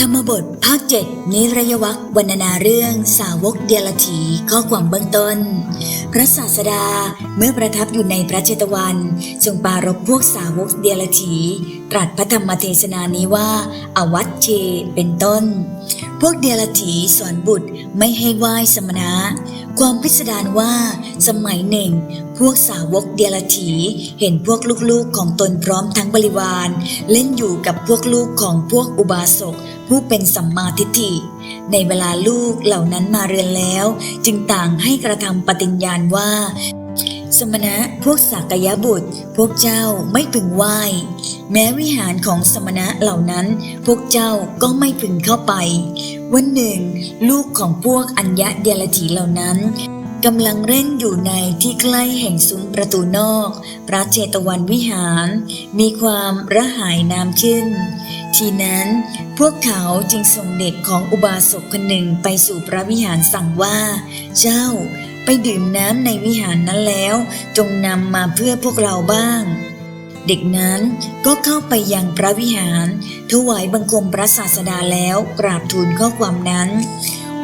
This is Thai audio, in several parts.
ธรรมบท ภาคเจ็ดนิรยวักวรรณนาเรื่องสาวกเดียรถีข้อความเบื้องต้น พระศาสดาเมื่อประทับอยู่ในพระเจตวันทรงปรารบพวกสาวกเดียรถีตรัสพระธรรมเทศนานี้ว่าอวัตเชเป็นต้น พวกเดียรถีสอนบุตรไม่ให้ไหว้สมณะ ความพิสดารว่าสมัยหนึ่ง พวกสาวกเดียรถีเห็นพวกลูกๆของตนพร้อมทั้งบริวาร เล่นอยู่กับพวกลูกของพวกอุบาสกผู้เป็นสัมมาทิฏฐิ ในเวลาลูกเหล่านั้นมาเรียนแล้ว จึงต่างให้กระทำปฏิญญาณว่า สมณะพวกสักยบุตร พวกเจ้าไม่พึงไหว้ แม้วิหารของสมณะเหล่านั้น พวกเจ้าก็ไม่พึงเข้าไป วันหนึ่ง ลูกของพวกอัญญะเดลถีเหล่านั้น กำลังเล่นอยู่ในที่ใกล้แห่งซุ้มประตูนอก พระเจตวันวิหาร มีความระหายน้ำขึ้น ทีนั้นพวกเขาจึงส่งเด็กของอุบาสกคนหนึ่งไปสู่พระวิหารสั่งว่า เจ้าไปดื่มน้ำในวิหารนั้นแล้ว จงนำมาเพื่อพวกเราบ้าง เด็กนั้นก็เข้าไปยังพระวิหารถวายบังคมพระศาสดาแล้วกราบทูลข้อความนั้น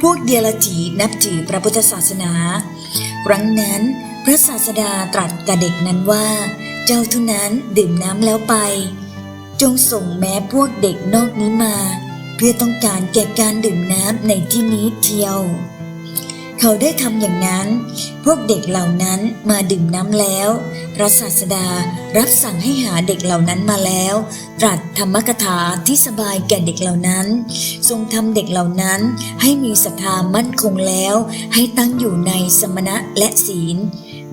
พวกเดียรถีนับถือพระพุทธศาสนา ครั้งนั้นพระศาสดาตรัสกับเด็กนั้นว่า เจ้าทุนั้นดื่มน้ำแล้วไป จงส่งแม้พวกเด็กนอกนี้มา เพื่อต้องการแก่การดื่มน้ำในที่นี้เทียว เขาได้ทำอย่างนั้น พวกเด็กเหล่านั้นมาดื่มน้ำแล้ว พระศาสดารับสั่งให้หาเด็กเหล่านั้นมาแล้ว ตรัสธรรมกถาที่สบายแก่เด็กเหล่านั้น ทรงทำเด็กเหล่านั้นให้มีศรัทธามั่นคงแล้ว ให้ตั้งอยู่ในสมณะและศีล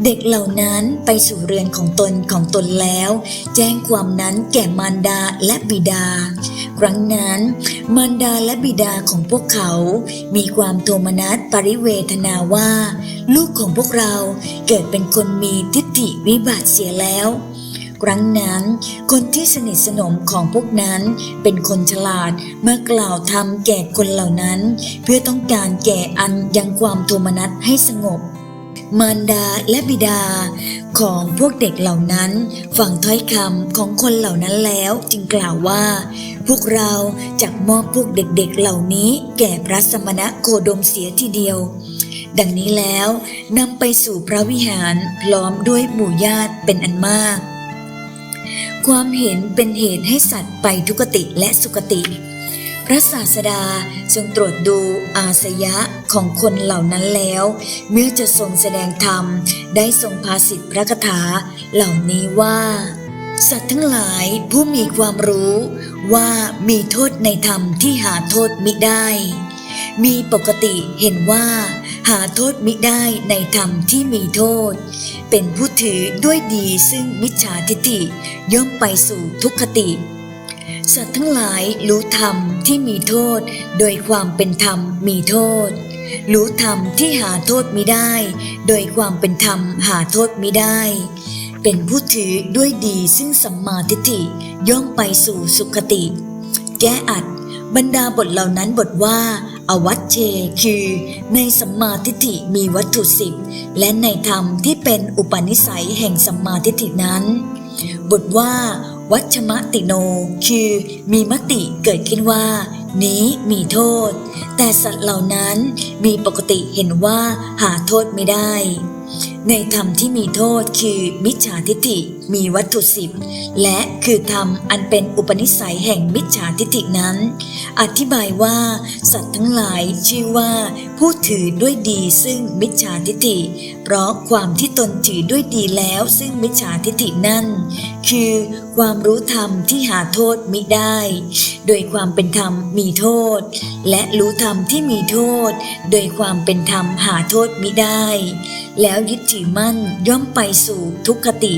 เด็กเหล่านั้นไปสู่เรือนของตนของตนแล้ว แจ้งความนั้นแก่มารดาและบิดา ครั้งนั้นมารดาและบิดาของพวกเขา มีความโทมนัสปริเวทนาว่า ลูกของพวกเราเกิดเป็นคนมีทิฏฐิวิบัติเสียแล้วครั้งนั้น คนที่สนิทสนมของพวกนั้นเป็นคนฉลาดเมื่อกล่าวทำแก่คนเหล่านั้น เพื่อต้องการแก่อันยังความโทมนัสให้สงบ มารดาและบิดาของพวกเด็กเหล่านั้นฟังถ้อยคำของคนเหล่านั้นแล้วจึงกล่าวว่า พวกเราจะมอบพวกเด็กๆเหล่านี้แก่พระสมณะโคดมเสียทีเดียว ดังนี้แล้วนำไปสู่พระวิหารพร้อมด้วยหมู่ญาติเป็นอันมาก ความเห็นเป็นเหตุให้สัตว์ไปทุกติและสุกติ ระศาสดาทรงตรวจดูอาสยะของคนเหล่านั้นแล้ว เมื่อจะทรงแสดงธรรม ได้ทรงภาสิทธิพระคาถาเหล่านี้ว่า สัตว์ทั้งหลายผู้มีความรู้ว่ามีโทษในธรรมที่หาโทษมิได้ มีปกติเห็นว่า หาโทษมิได้ในธรรมที่มีโทษ เป็นผู้ถือด้วยดีซึ่งมิจฉาทิฏฐิย่อมไปสู่ทุกขติ สัตว์ทั้งหลายรู้ธรรมที่มีโทษ โดยความเป็นธรรมมีโทษ รู้ธรรมที่หาโทษมิได้ โดยความเป็นธรรมหาโทษมิได้ เป็นผู้ถือด้วยดีซึ่งสัมมาทิฏฐิย่อมไปสู่สุขติ แก้อัดบรรดาบทเหล่านั้นบทว่า อวัตเชคือ ในสัมมาทิฏฐิมีวัตถุสิบและในธรรมที่เป็นอุปนิสัยแห่งสัมมาทิฏฐินั้น บทว่า วัชมติโน คือมีมติเกิดขึ้นว่า นี้มีโทษ แต่สัตว์เหล่านั้นมีปกติเห็นว่าหาโทษไม่ได้ในธรรมที่มีโทษคือมิจฉาทิฏฐิมีวัตถุสิบและคือธรรมอันเป็นอุปนิสัยแห่งมิจฉาทิฏฐินั้น อธิบายว่า สัตว์ทั้งหลายชื่อว่าผู้ถือด้วยดีซึ่งมิจฉาทิฏฐิ เพราะความที่ตนถือด้วยดีแล้วซึ่งมิจฉาทิฏฐินั่น คือความรู้ธรรมที่หาโทษมิได้ โดยความเป็นธรรมมีโทษ และรู้ธรรมที่มีโทษ โดยความเป็นธรรมหาโทษมิได้ แล้วยึดถือมั่นย่อมไปสู่ทุกขติ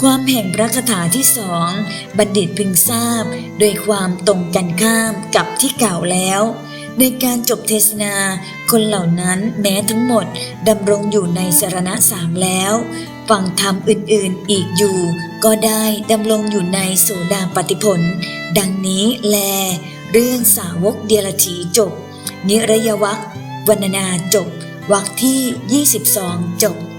ความแห่งพระคาถาที่สองบัณฑิตพึงทราบ โดยความตรงกันข้ามกับที่กล่าวแล้ว ในการจบเทศนา คนเหล่านั้นแม้ทั้งหมดดำรงอยู่ในสารณะสามแล้ว ฟังธรรมอื่นๆอีกอยู่ ก็ได้ดำรงอยู่ในโสดาปฏิผล ดังนี้แล เรื่องสาวกเดียรถีจบ นิรยวักวรรณนาจบ วรรคที่ 22 จบ